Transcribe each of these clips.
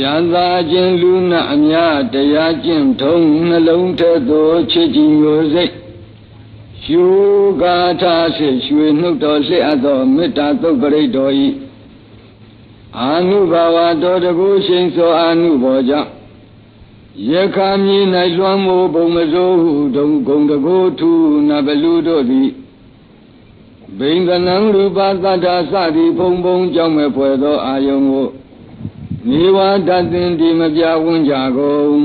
ယန္တာချင်းလူနာအများတရားကျင့်ထုံးနှလုံးထဲသို့ချစ်ကြည်မျိုးစိတ်ရှုကာထာရှိရွှေနှုတ်တော်လျှအပ်သောမေတ္တာသုတ်ပရိတ်တော်ဤအာနုဘာဝတော်တကူရှိန်သောအာနုဘောကြောင့် ယခာမြေ၌လွှမ်းမိုးပုံမစိုးဟုဒုံဂုံတကူထူနဘလူတို့သည်ဘိင်္ဂနံရူပသတ္တာစသည်ဘုံဘုံကြောင့်မဲ့ဖွယ်သောအာယုံကိုနေဝတတ်တင်ဒီမပြဝန်းကြကုန်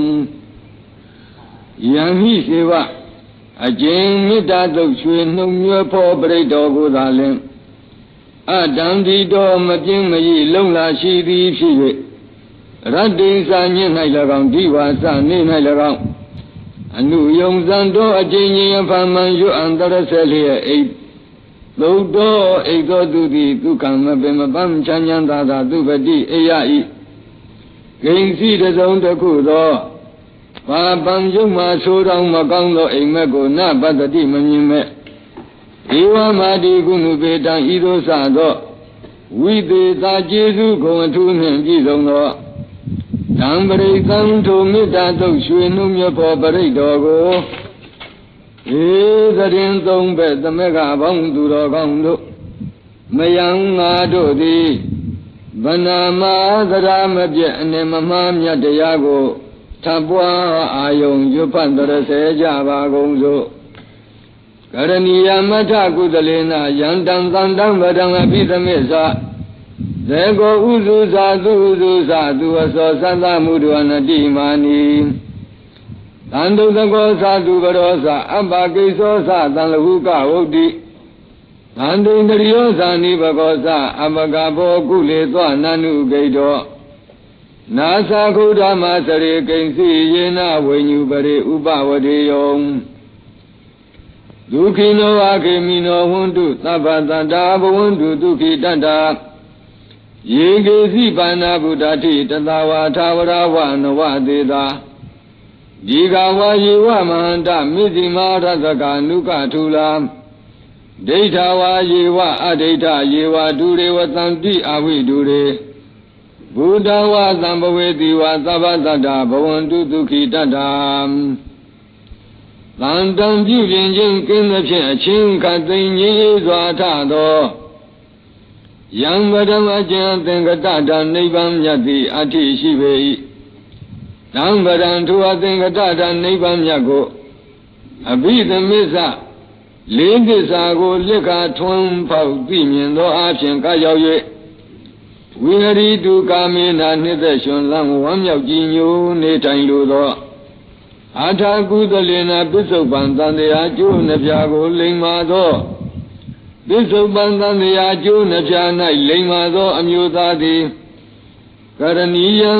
ယံဟိစေဝအကျဉ်မေတ္တာတုတ်ရွှေနှုံမြွယ်ဖောပရိတ်တော်ကိုသာလင်အတံဒီတော်မပြင်းမရလုံလာရှိသည်ဖြစ်၍ ရတ္တိစာညစ်၌၎င်းဒီဝါစနေ၌၎င်းအနုယုံဇံတော်အကျဉ်ရင်ဖမှန်ရွအန္တရဆက်လျက်အိသုတ်တော်အိသောသူသည်ဒုက္ခမပင်မပန်းချမ်းချမ်းသာသာသူပတိအေယဤဂိဉ္စီတစုံတစ်ခုသောဘာပံယုံမှာဆိုးတော်မကောင်းသောအိမ်မက်ကိုနပတ္တိမမြင်မဲ့ဧဝမာတိကုဏုပေတံဤသို့စသောဝိသေသာကျေစုဂုံအထူးနှင့်ပြည့်စုံသော ဓမ္ပရိသံထိုမေတ္တာသုတ်ရွှေနှုံမြတ်ဖောပရိတ်တော်ကိုဧသရင်သုံးဘက်သမက်ကဘောင်းသူတော်ကောင်းတို့မယံငါတို့သည်ဗနာမသရမပြည့်အနေမမှားမြတ်တရားကိုထပ်ပွားအာယုံရွတ်ဖတ်တရစေကြပါကုန်စို့ကရဏီယမထကုသလေနယန္တံသန္တံဗဒံအပိသမေသ သေကိုဥစုသာသူဥစုသာသူအစောသတ္တမုဒဝနတိမာနီတန်တုတကောသာသူဘရောသာအပ္ပကိသောသာတန်လဟုကဝုတ်တိသန္တိန္တရိယောသာနိဘကောသာအမကဘောကုလေသောနန္နုဂိတောနာသခုဓမ္မစရေကိဉ္စီယေနဝိညုပရိဥပဝတိယောဒုခိနောအခေမိနောဝန္တုသဗ္ဗတန္တာဘဝန္တုဒုခိတတ္တာ ယေကေစီပါဏဗုဒ္ဓတိတသဝါသာဝရဝနဝသေတာဒီဃဝါယေဝမဟန္တမိတိမာရသကနုကထူလာဒိဋ္ဌဝါယေဝအဒိဋ္ဌယေဝဒုရေဝတံတိအဝိဒုရေဘုဒ္ဓဝါသံဘဝေတိဝါသဗ္ဗတတ္တဘဝန္တုဒုခိတတ္တာတန်တံပြုပြင်ခြင်းကင်းသဖြင့်အချင်းခတ်သိငြိစွာထသော ယံဗဒမကျန်သင်္ကတတနိဗ္ဗာန်မြတ်သည်အဋ္ဌိရှိပေ၏တံဗရံထိုအသင်္ကတတနိဗ္ဗာန်မြတ်ကိုအဘိသမစ္ဆလေးသစ္စာကိုလက်ခါထွန်းပေါက်သိမြင်သောအဖြစ်ကရောက်၍ဝိဟရိတုကာမေနာနှစ်သက်ရှင်လန်းဝမ်းမြောက်ကြည်ညိုနေထိုင်လိုသောအာထာကုသလေနာပစ္စုပန်တန်တရားကျိုးနှပြကိုလိမ္မာသော ပစ္စုပန်တန်တရားကျိုးနှပြ၌လိမ္မာသော အမျိုးသားသည်ကရဏီယံ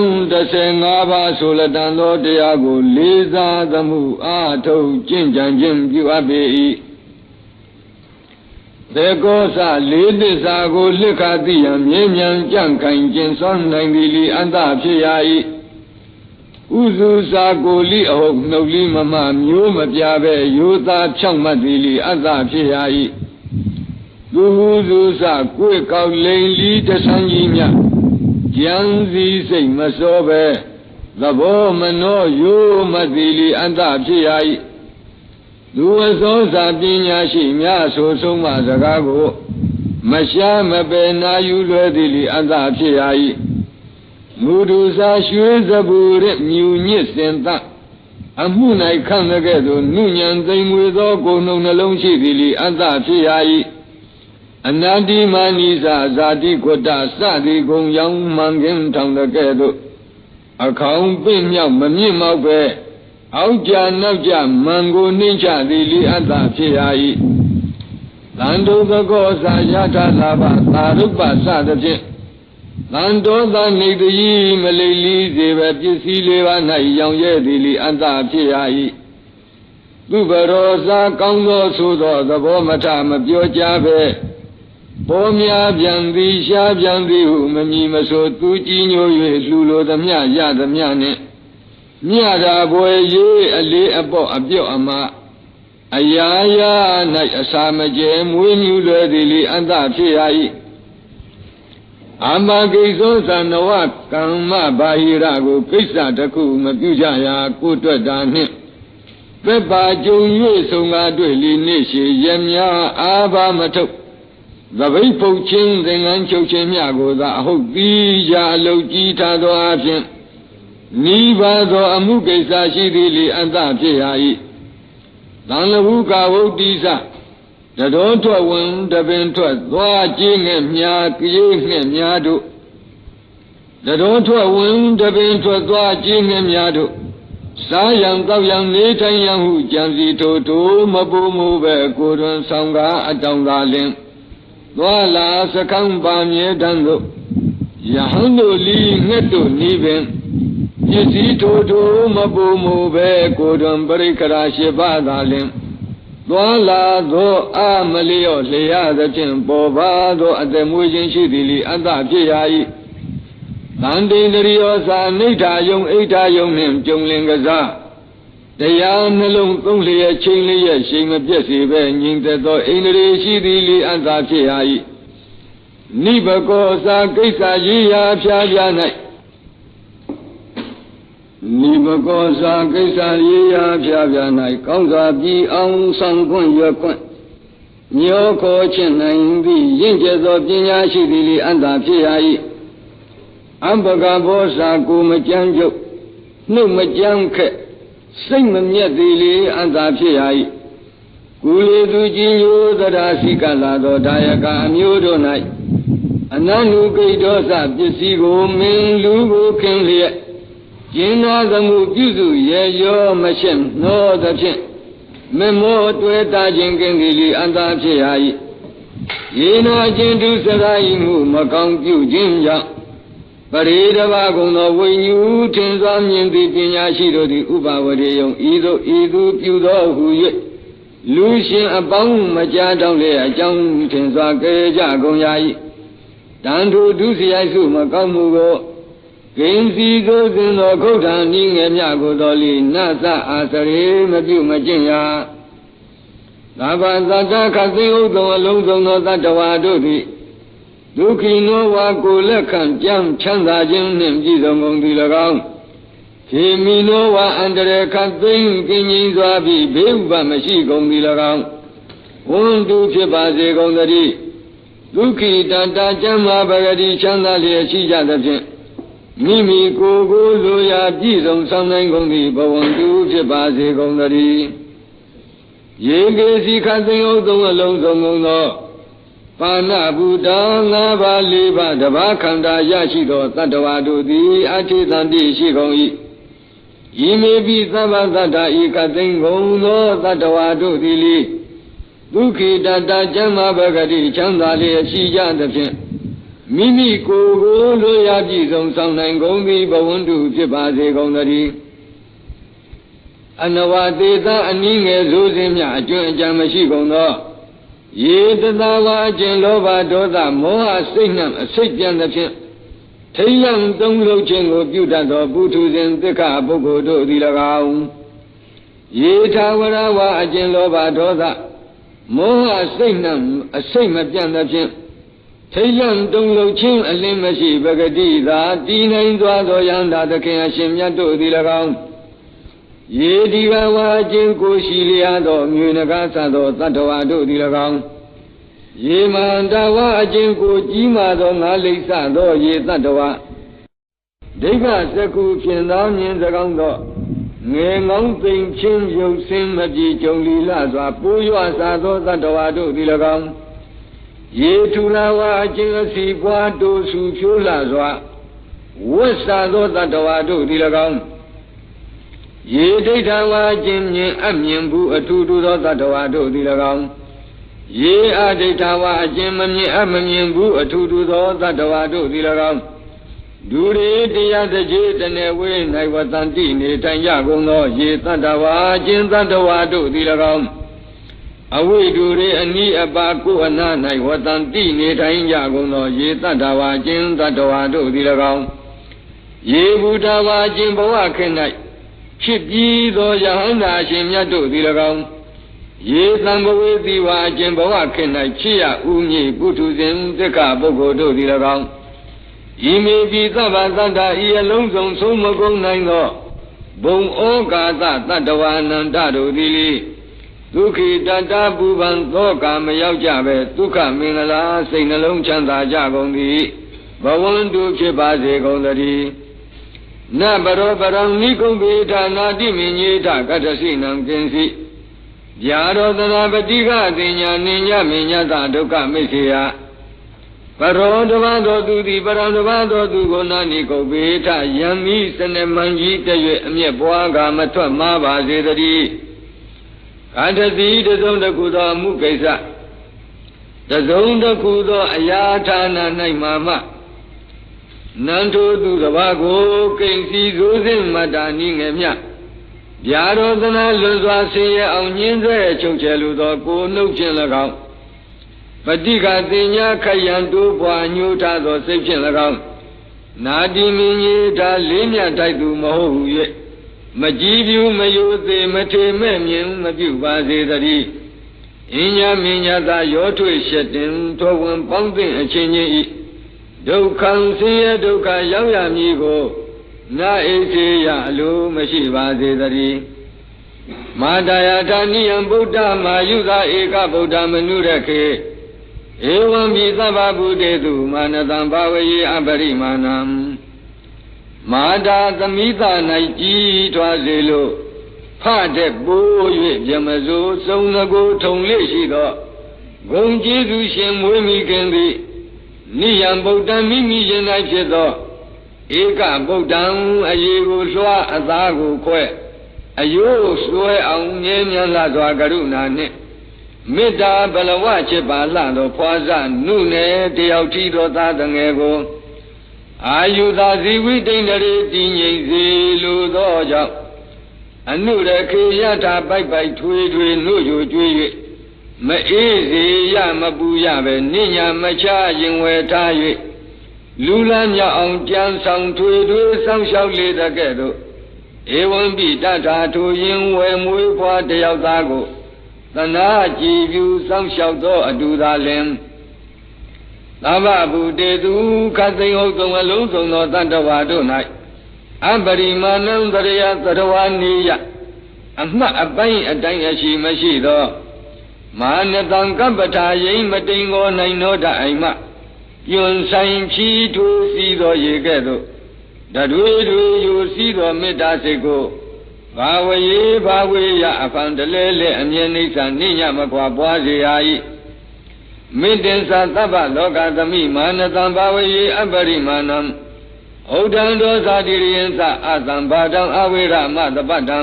15ပါးဆိုလတန်သောတရားကို လေးစားသမှုအာထုတ်ကျင့်ကြံခြင်းပြုအပ်ပေ၏သေကောစလေးသစ္စာကိုလက္ခသိရန်မြဲမြံကြံ့ခိုင်ကျင်စွမ်းနိုင်သည်လီအန္တဖြစ်ရ၏ဥစုစာကိုလိအဟုတ်နှုတ်လိမမမျိုးမပြပဲရိုးသားဖြောင့်မတ်သည်လီအတ္တဖြစ်ရ၏ သူဟုစုစာကိုယ်ကောက်လိန်လီတဆန်းကြီးမြကြံစည်းစိတ်မစောပဲသဘောမနောရိုးမသည်လီအတ္တဖြစ်ရ၏လူအစောစာပညာရှိများဆိုဆုံးမစကားကိုမရှားမပယ်နာယူလွယ်သည်လီအတ္တဖြစ်ရ၏မူဒုစာရွှေစပူရမြူညစ်စင်သအမှု၌ခံတဲ့ကဲ့သို့နုညံသိမ်မွေသောကိုယ်နှုံနှလုံးရှိသည်လီအတ္တဖြစ်ရ၏ အနန္တိမာနိစာဇာတိကွတ္တစသည်ကုံရောင်မှန်ခင်ထောင်တဲ့ကဲ့သို့အခေါင်ပင့်မြောက်မမြင့်မောက်ပဲအောက်ကြနောက်ကြမန်ကိုနှင်းချသည်လီအတ္တဖြစ်ရ၏တန်တုသကောစာယထာလာဘသာရုပ္ပစသဖြင့်တန်တော်သာနေတည်းမလိလီစေပဲပစ္စည်းလေးပါး၌ရောင်ရဲသည်လီအတ္တဖြစ်ရ၏သူဘရောစာကောင်းသောဆိုသောသဘောမထမပြောကြပဲ ပေါ်များပြန်သည်ရှားပြန်သည်ဟုမမီမဆိုသူကြည်ညို၍လှူလိုသမျှရသမျှနှင့်မြတ်တာဘွယ်ရေးအလေးအပေါ့အပြော့အမအရာရာ၌အစာမကျဲမွေးမြူလွယ်သည်လီအန္တဖြစ်ရ၏အမဂိသောသနဝကမ္မဘာဟိရကိုကိစ္စတစ်ခုမပြုကြရာကိုတွက်တာနှင့်ပက်ပါကြုံ၍ဆုံကားတွေ့လီနေရှိရမြအာဘာမထုတ် သပိတ်ဖုတ်ချင်းသင်္ကန်းချုပ်ခြင်းမြကိုသာအဟုတ်ပြီးရာအလုတ်ကြီးထားသောအဖြစ်နိဗ္ဗာန်သောအမှုကိစ္စရှိသည်လေအတ္တဖြစ်ရ၏သံလဟုကာဝုတ်တိစတတော်ထွက်ဝင်တပင်ထွက်သွားကြည့်ငဲ့မြာကြေးငဲ့မြာတို့တတော်ထွက်ဝင်တပင်ထွက်သွားကြည့်ငဲ့မြာတို့စားရန်တောက်ရန်နေထိုင်ရန်ဟုကြံစီထိုထိုမပူမှုပဲကိုယ်တွင်ဆောင်ကားအတောင်သာလင် သွားလာစကံပါမြဲတန်းသို့ယဟန်တို့လီငှက်တို့နီးပင်ပစ္စည်းထိုထိုမပူမှုပဲကိုယ်တွင်ပရိက္ခရာရှိပါသာလင်သွားလာသောအမလျော့လျာသဖြင့်ပေါ်ပါသောအသက်မွေးခြင်းရှိသည်လီအတ္တဖြစ်ရ၏တန်တိန်တရိယောသာနိဋ္ဌာယုံအိဋ္ဌာယုံနှင့်ကြုံလင်ကစား တရားနှလုံးသုံးလျက်ချိန်လျက်ရှိန်မပြည့်စေပဲညီသက်သောအိန္ဒြေရှိသည်လီအတ္တဖြစ်ရ၏နိဘကောသာကိစ္စရေးရာဖြာဖြာ၌နိဘကောသာကိစ္စရေးရာဖြာဖြာ၌ကောင်းစွာပြီးအောင်ဆောင်ခွင့်ရွက်ခွင့်မျောခေါ်ခြင်းနိုင်သည့်ရင့်ကျက်သောပညာရှိသည်လီအတ္တဖြစ်ရ၏အံပကဘောစာကိုမကြမ်းကြုတ်နှုတ်မကြမ်းခက် စိတ်မမြတ်သည်လေအတ္တဖြစ်ရ၏ကုလေသူကြီးညိုသရာစိကလာသောဒါယကအမျိုးတို့၌အနန္တုကိတောစပစ္စည်းကိုမင်းလူကိုခင်လျက်ကျင်းနာသမှုပြုစုရေရောမရှင်းနှောသဖြင့်မမောတွေ့တာခြင်းကင်းသည်လေအတ္တဖြစ်ရ၏ယေနာခြင်းသူစရာဤမှုမကောင်းပြုခြင်းကြောင့် ပရိဒဘာကုံသောဝိညာဉ်ထင်စွာမြင်သည့်ပညာရှိတို့သည်ဥပဝရေယုံဤသို့ဤသူပြုသောဟု၍လူရှင်အပေါင်းမကြားတော့လေအကြောင်းထင်စွာကြဲကြကုန်ရ၏တန်ထိုဒုစရိုက်စုမကောင်းမှုကိုဂိဉ္စီကိုစဉ်သောခုဋ္ဌာနိငယ်မြကိုတော်လီနသအာစရေမပြုမကျင့်ရသာဘာသတ္တခသိဥဒ္ဓံအလုံးစုံသောတတ္တဝါတို့သည် ဒုက္ခိနောဝါကိုလက်ခံကြံချမ်းသာခြင်းနှင့်ပြည့်စုံကုန်သည်၎င်းခေမီနောဝါအန္တရာယ်ခတ်သိမ်းကင်းကြီးစွာပြီးဘေးဥပမရှိကုန်သည်၎င်းဝန္တုဖြစ်ပါစေကုန်သတည်းဒုက္ခိတတကျမ်းမာပဂတိချမ်းသာလျက်ရှိကြသဖြင့်မိမိကိုယ်ကိုလိုရာပြည့်စုံဆောင်နိုင်ကုန်သည်ဘဝန္တုဖြစ်ပါစေကုန်သတည်းယေကေစီခတ်သိမ်းဥသုံးအလုံးစုံကုန်သော ပါဏဗုဒ္ဓငါးပါးလေးပါးတပါးခန္ဓာရရှိသောတတ္တဝါတို့သည်အထိတန်တိရှိကုန်၏ဤမေပိသဗ္ဗသတ္တဤကသိင်ကုန်သောတတ္တဝါတို့သည်လေဒုက္ခိတတကျမ်းမာပဂတိချမ်းသာလျက်ရှိကြသဖြင့်မိမိကိုယ်ကိုလိုရာပြည့်စုံဆောင်နိုင်ကုန်သည်ဘဝန္တုဖြစ်ပါစေကုန်သတည်းအနဝတေသအနည်းငယ်ဆိုစဉ်မြအကျွမ်းအကြံမရှိကုန်သော ယေတသာဝါအကျင်လောဘဒေါသမောဟစိတ်နှံအစိတ်ပြန်သဖြင့်ထိယံသုံးလုံးခြင်းကိုပြုတတ်သောပုထုဇဉ်သစ္ခပုဂ္ဂိုလ်တို့သည်၎င်းယေထာဝရဝါအကျင်လောဘဒေါသမောဟစိတ်နှံအစိတ်မပြတ်သဖြင့်ထိယံတုံလုံးချင်းအလင်းမရှိပဂတိသာတည်နိုင်သွားသောယန္တာသခင်အရှင်မြတ်တို့သည်၎င်း ယေဒီဘဝအချင်းကိုရှိလျာသောမြေနဂါသသောတတ္တဝါတို့သည်၎င်းယေမန္တဝအချင်းကိုကြီးမာသောငါလိစ္ဆသောယေတတ္တဝါဒိဋ္ဌစကုဖြင့်သောမြင်စကောင်းသောငယ်ငောင်းသိမ်ချင်းရုပ်ဆင်းမပြေကြုံလီလာစွာပိုးရွစာသောတတ္တဝါတို့သည်၎င်းယေထူလာဝအချင်းအစီပွားတို့စုဖြိုးလာစွာဝတ်စာသောတတ္တဝါတို့သည်၎င်း ရေဒိဋ္ဌဝါခြင်းမြင်အမြင်ဘူးအထူးထူသောတတ္တဝါတို့သည်၎င်းရေအဒိဋ္ဌဝါအခြင်းမမြင်အမမြင်ဘူးအထူးထူသောတတ္တဝါတို့သည်၎င်းဒူရေတရားတကြီးတနေဝေး၌ဝတန်တိနေထိုင်ကြကုန်သော ရေတတ္တဝါအခြင်းတတ္တဝါတို့သည်၎င်းအဝိဒူရေအနိအပါကိုအနာ၌ဝတန်တိနေထိုင်ကြကုန်သော ရေတတ္တဝါအခြင်းတတ္တဝါတို့သည်၎င်းရေဘုဒ္ဓဝါအခြင်းဘဝခေ၌ ဖြစ်ပြီးသောယဟန္တာအရှင်မြတ်တို့သည်၎င်းရေတံဘဝေသီဝါအကျင့်ဘဝခေ၌ဖြစ်ရဥမြည်ပုထုဇဉ်သက္ကပုဂ္ဂိုလ်တို့သည်၎င်းဤမေပြီသဗ္ဗသတ္တဤအလုံးစုံဆုံးမကုန်နိုင်သောဘုံဩကာသတတ္တဝါနန္တတို့သည်လေဒုက္ခိတတပူပန်သောကာမရောက်ကြပဲဒုက္ခမင်္ဂလာစိတ်နှလုံးချမ်းသာကြကုန်သည်ဘဝန္တုဖြစ်ပါစေကုန်သတည်း နဘရောပရံနိကုံပေဌာနာတိမင်ညေထကတ္တစိနံကင်စီဗျာရောသနာပတိကတင်ညာနိညမညတဒုက္ခမိစ္ဆေယပရောတပသောသူသည်ပရံတပသောသူကိုနာနိကုံပေထယံမိစနမံကြီးတရွေအမျက်ပွားကမထွက်မှားပါစေတည်းအတ္တတိတစုံတခုသောအမှုကိစ္စတစုံတခုသောအရာဌာန၌မှာမှ နန္ထိုသူတစ်ပါးကိုကိဉ္စီဇိုးစင်မတ္တာနိငယ်မြဗျာရောသနာလွန်စွာဆင်းရဲအောင်ညင်းဆဲချုပ်ချယ်လိုသောကိုနှုတ်ခြင်း၎င်းပฏิကတင်ညာခယံတိုးပွားညှိုးထားသောစိတ်ဖြင့်၎င်းနာတိမင်းကြီးဒါလေးမြတ်တိုက်သူမဟုတ်ဟု၍မကြည်ပြူမယိုသေးမထေမဲ့မြင်မပြုပါစေတည်းအင်းညာမင်းညာသာရောထွေရှက်တင်ထောဝင်ပေါင်းသင့်အချင်းချင်းဤ ဒုက္ခံဆင်းရဲဒုက္ခရောက်ရမည်ကိုနာဣစေယအလိုမရှိပါစေတည်းမာတယာထာနိယံဗုဒ္ဓမာယုသာဧကဗုဒ္ဓမနုရခေဧဝံပိသဗ္ဗဗုတေတုမာနတံဘာဝယေအပရိမာဏံမာတာသမိသ၌ကြီးထွားစေလို့ဖတဲ့ပိုး၍ပြမစိုးစုံငကိုထုံလေးရှိသောဂုံကျေးဇူးရှင်မွေးမိခင်သည် နိယံဗုဒ္ဓံမိမိရင်၌ဖြစ်သောဧကဗုဒ္ဓံအရေးကိုလွှားအသားကိုခွဲအယိုးဆွဲအောင်ငြင်းမြန်လာစွာကရုဏာနှင့်မေတ္တာဘလဝချစ်ပါလှသောဖွာဇနုနယ်တယောက်ထီသောသားတငယ်ကိုအာယုသာဇီဝိတိန်တရေတည်ငြိမ်စေလိုသောကြောင့်အနုရခေယထာပိုက်ပိုက်ထွေထွေနှုတ်ယူကျွေး၍ မအေးစေရမပူရပဲနိညာမချရင်ဝယ်ထား၍လူလန်းမြောက်အောင်ကြံဆောင်ထွေထွေဆောင်းလျှောက်လေတဲ့ကဲ့သို့ဧဝံပိတထာထိုရင်ဝယ်မွေးဖွားတယောက်သားကိုသနာကြည်ပြူစောင့်ရှောက်သောအတူသာလင်သဗ္ဗဗုတေသူခသိဟုတ်သုံးအလုံးစုံသောတတ္တဝါတို့၌အပရိမာဏံတရယသရဝနိယအမှတ်အပိုင်းအတိုင်းအရှိမရှိသော မာနတံကပ္ပထာယိမတိန်ကိုနိုင်သောတအိမ်မှယွန်ဆိုင်ချီထူစီသောရေကဲ့သို့တတွေတွေယူစီသောမေတ္တာစိတ်ကိုဘာဝယေဘာဝေယအဖန်တလဲလဲအမြဲနိစ္စနိညမကွာပွားစေရာဤမေတ္တံသသဗ္ဗလောကသမိမာနတံဘာဝယေအပရိမာဏံဩဒံဒောဇာတိရိယံသအသံဘာတံအဝိရမတပတံ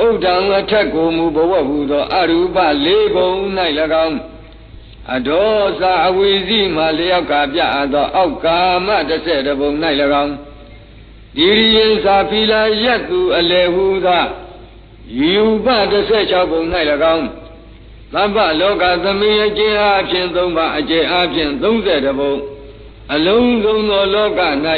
ဥဒံအထက်ကိုမူဘဝဟုသောအရူပလေးဘုံ၌၎င်းအဒောဇာအဝိဇိမှလျောက်ကပြအပ်သော အောက်ကာမတစ်ဆက်တဘုံ၌၎င်းဒီရိယင်သာဖီလာယက်သူအလေဟုသာယူပ16ဘုံ၌၎င်းသဗ္ဗလောကသမီးအကျဉ်အားဖြင့်၃ပါးအကျဉ်အားဖြင့်30ဘုံအလုံးစုံသောလောက၌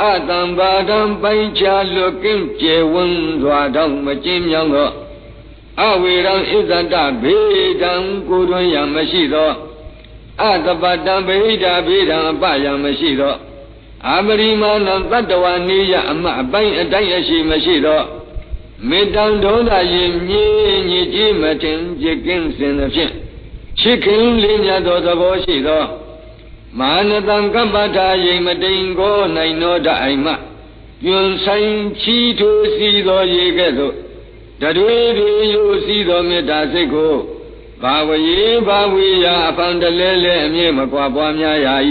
အတံပါဒံပိုင်ချလွတ်ကင်းကျေဝန်းစွာတောင်းမကျင်းမြောင်းသောအဝေရံဣဇတဘေဒံကိုတွင်ရမရှိသောအတပတံဗိဒာဘေဒံအပယံမရှိသောအာမရိမာဏတတ္တဝနေယအမအပိုင်းအတိုင်းအရှိမရှိသောမေတ္တံဒေါသရင်မြည်ညစ်ကြေးမထင်ပြကင်းစင်သဖြင့်ချစ်ခင်လေးမြတ်သောသဘောရှိသော မာနတံကပ္ပထာယိမတိန်ကိုနိုင်သောတအိမ်မှကျွန်းဆိုင်ချီထိုးစီသောရေကဲ့သို့တတွေတွေယူစီသောမေတ္တာစိတ်ကိုဘာဝယေဘာဝေယအဖန်တလဲလဲအမြဲမကွာပွားများရာ၏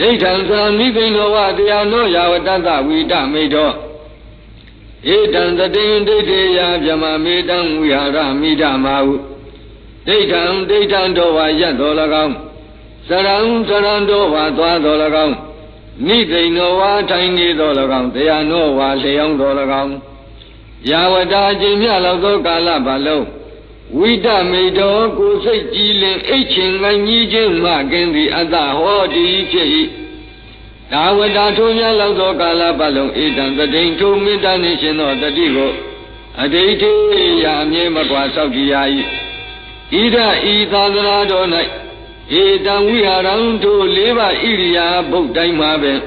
ဣဋ္ဌံသံမိသိဏောဝတရားနောယာဝတ္တဝိတမိတောဣဒံတတိဒိဋ္ဌေယဗြဟ္မမေတံဝိဟာရမိဓမဟုဒိဋ္ဌံဒိဋ္ဌံတော်ဝါယတ်တော်၎င်း စရံစရံတော်ဝါသွားတော်၎င်းနိသိဏောဝါထိုင်နေတော်၎င်းတရားနောဝါလျောင်းတော်၎င်းယာဝတာအကျင့်မြလောက်သောကာလပတ်လုံးဝိတမေတောကိုစိတ်ကြည်လင်အိတ်ချင်ငိုင်းကြီးခြင်းမှကင်းသည်အတ္တဟောတိဖြစ်၏ဒါဝတ္တထိုမြတ်လောက်သောကာလပတ်လုံးဧတံတတိန်ထိုမေတ္တာနှင့်ရှင်သောတတိကိုအဋိဋ္ဌိယာအမြဲမကွာဆောက်တည်ရ၏ဣဒဤသာသနာတော်၌ ဧတံဝိဟာရံထိုလေးပါဣရိယာဘုတ်တိုင်းမှာပင်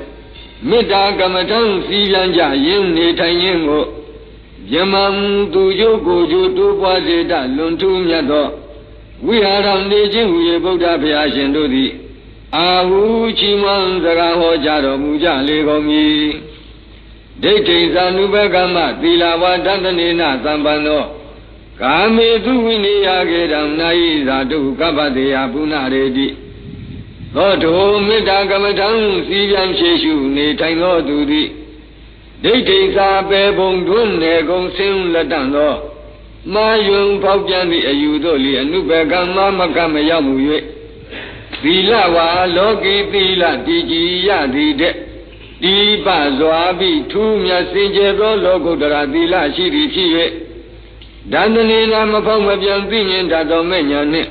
မေတ္တာကမ္မထံစီပြန်ကြရင်းနေထိုင်ရင်းကိုယမံသူကျိုးကိုကျိုးတိုးပွားစေတလွန်ထူးမြတ်သောဝိဟာရံနေခြင်းဟူ၍ဗုဒ္ဓဘုရားရှင်တို့သည်အာဟုချီးမွမ်းစကားဟောကြားတော်မူကြလေကုန်မည်ဒိဋ္ဌိသ ानु ဘကမ္မသီလဝါဒတနေနသံပန္နော ကာမေသူဝိနိယကေတံနာယိဇာတုကပ္ပတေယပုဏ္ဏရေတိသောတောမေတ္တာကမ္မထံစီပြန်ဖြေရှုနေထိုင်သောသူသည်ဒိဋ္ဌိသာပေဘုံတွန်းနေကုန်ဆင်းလက်တန်သောမာယွန်ဖောက်ပြန်သည့်အယူတို့လီအနုဘကမ္မမကမရောက်မှု၍သီလဝါလောကီသီလတည်ကြည်ရသည်တဲ့ဒီပစွာပြီးထူးမြတ်စင်ကြယ်သောလောကုတ္တရာသီလရှိသည်ဖြစ်၍ ဒန္တနေနာမဖောက်မပြန်သိမြင်တတ်သောမဲ့ညာနှင့်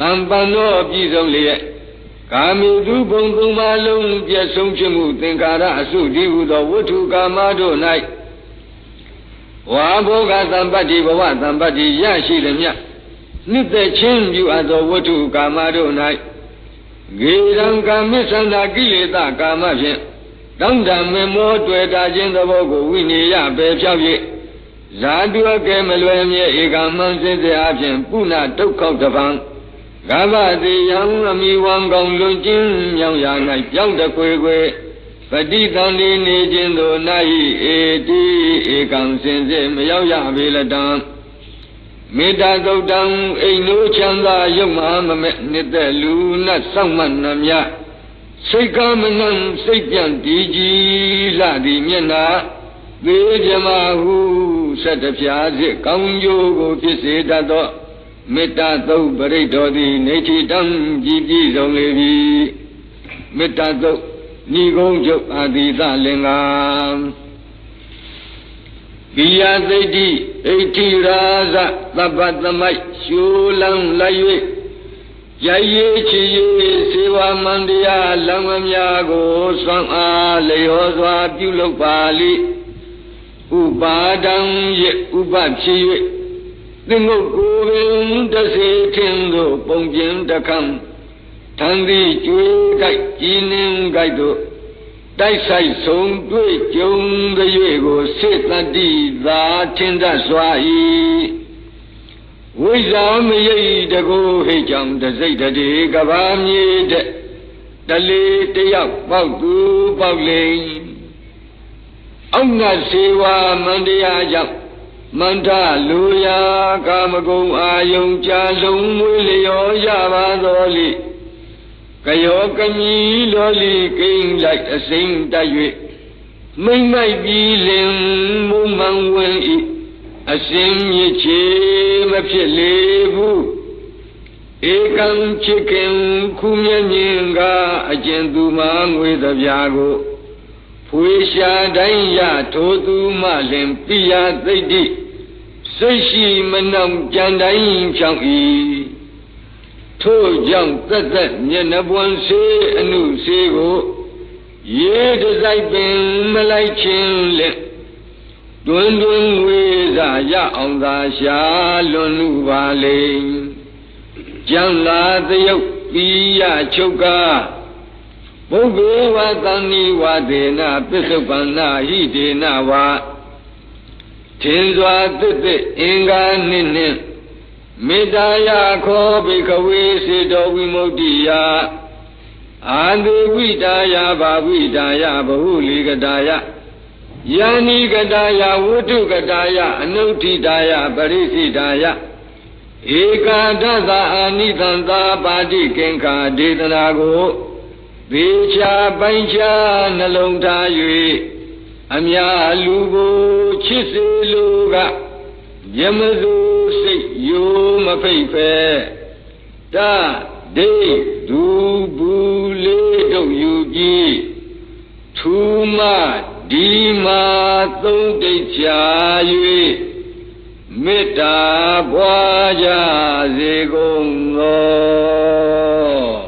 တံပန်သောအပြည့်စုံလျက်ကာမိတုဘုံသုံးပါလုံးပြည့်စုံခြင်းမှုသင်္ကာရအစုတည်ဟုသောဝတ္ထုကာမတို့၌ဝါဘောဂသံပတ္တိဘဝသံပတ္တိရရှိသည်မြတ်နှစ်သက်ချင်းပြုအပ်သောဝတ္ထုကာမတို့၌ဂေရံကာမိသန္တာကိလေသာကာမဖြင့်တောင်းတမမောတွေ့တာခြင်းသဘောကိုဝိနည်းရပဲဖြောက်၍ ဇာတုအကဲမလွယ်မြဲဧကမံစင်စေအဖြင့်ပုဏ္ဏဒုက္ခောတပံဂဗတိယံအမိဝံကောင်လွန်ကျင်းမြောင်ရာ၌ပြောင်းတခွေခွေပฏิတန်ဒီနေခြင်းသို့နာဟိဧတိဧကံစင်စေမရောက်ရပေလတံမေတ္တာသုတ်တံအိမ်လိုချမ်းသာရုပ်မမမဲ့နှစ်သက်လူနတ်စောင့်မှနှမြစိတ်ကမနှံစိတ်ပြန်တည်ကြည်လှသည်မျက်နာသေးကြမဟု ဆက်တပြားစစ်ကောင်းကျိုးကိုဖြစ်စေတတ်သောမေတ္တာသုတ်ပရိတ်တော်သည်နေတိတံကြည်ပြည့်စုံလေပြီမေတ္တာသုတ်ညီကုန်းချုပ်အာတိသလင်္ကာကိယသိတိဣတိရာဇသဗ္ဗသမိုက်ရှူလံလိုက်၍ရည်ချီစေဝမန္တရားလံမများကိုသွမ်းအားလျောစွာပြုလုပ်ပါလိ ဥပါဒံယေဥပဖြစ်၍သင်္ကုတ်ကိုပင်တစေထင်သို့ပုံကျင်တခံထံသည်ကျွေးကြိုက်ကြည်နှင်းကြိုက်တို့တိုက်ဆိုင်ဆုံးတွေ့ကြုံ၍ကိုစေတတိသာထင်တတ်စွာ၏ဝိဇာမရိတကိုဟိကြောင့်တစိတ်တေကဘာမြေတဲ့တလေတယောက်ပေါက်သူပေါက်လိမ့် အောက်ငါစေဝါမန္တရားကြောင့်မန္တလူယာကာမဂုံအာယုံကြာလုံးမွေးလျောရပါတော်လိကယောကမီလောလီကိန်းလိုက်အစိမ့်တတ်၍မိမ့်မိုက်ပြီးလင်မုံမှန်ဝင်ဤအစင်မြစ်ချေမဖြစ်လေဘူးဧကံချစ်ခင်ခုမျက်မြင်ကအကျဉ်သူမှငွေသပြာကို ဖွေရှာတိုင်းရထိုသူမှလင်ပိယသိတိစိတ်ရှိမနှောင်ကြံတိုင်းဖြောင်း၏ထို့ကြောင့်သက်သက်မျက်နှပွန်စေအနုစေကိုရေတစိုက်ပင်မလိုက်ခြင်းလက်တွင်တွင်ဝေစာရအောင်သာရှာလွန်လူပါလေကျမ်းလာသရုပ်ပြီးရချုပ်ကား ဘုဗ္ဗေဝသံနိဝဒေနပစ္စုပန္နာဟိဒေနဝါထင်စွာသစ်သစ်အင်္ဂါနှင့်နှင့်မေတ္တာယခောဘိကဝေစေတောဝိမု ക്തി ယအာတိဝိတာယဘာဝိတာယဘဟုလီကတာယယာနိကတာယဝုထုကတာယအနုဋ္ဌိတာယပရိစိတာယဧကာဒသအာနိသံသာပါတိကင်္ခာဒေသနာကို သေချာပိုင်ချာနှလုံးထား၍အများလူကိုချစ်စေလိုကယမစုစိတ်ယိုမဖိတ်ဖဲတဒိဒူဘူးလေးတို့ယူကြည်ထူမဒီမာသုံးတိတ်ချာ၍မေတ္တာပွားကြစေကုန်သော